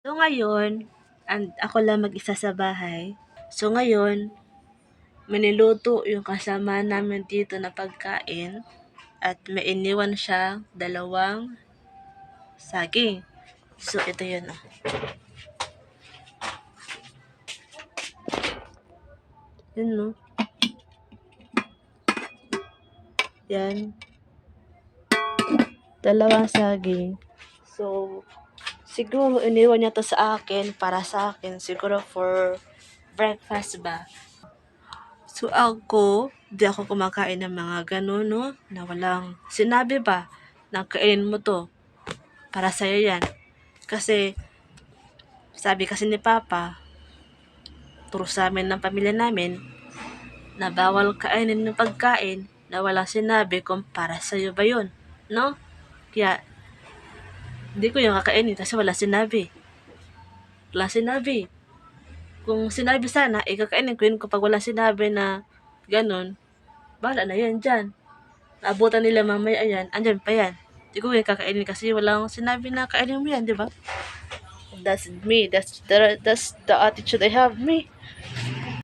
So ngayon, and ako lang mag-isa sa bahay. So ngayon, maniluto yung kasama namin dito na pagkain at may iniwan siya dalawang saging. So ito yun oh. Yun no. Yan. Dalawang saging. So, siguro iniwan niya to sa akin, para sa akin, siguro for breakfast ba. So ako, di ako kumakain ng mga ganun, no? Na walang sinabi ba na kainin mo to. Para sa'yo yan. Kasi, sabi kasi ni Papa, turo sa amin ng pamilya namin, na bawal kainin ng pagkain na walang sinabi kung para sa'yo ba yun. No? Kaya, hindi ko yung kakainin kasi wala sinabi. Wala sinabi. Kung sinabi sana, ikakainin ko yun kapag wala sinabi na ganun, bahala na yan dyan. Naabutan nila mamaya yan, andyan pa yan. Hindi ko yung kakainin kasi walang sinabi na kainin mo yan, di ba? That's me. That's the, that's the attitude I have, me.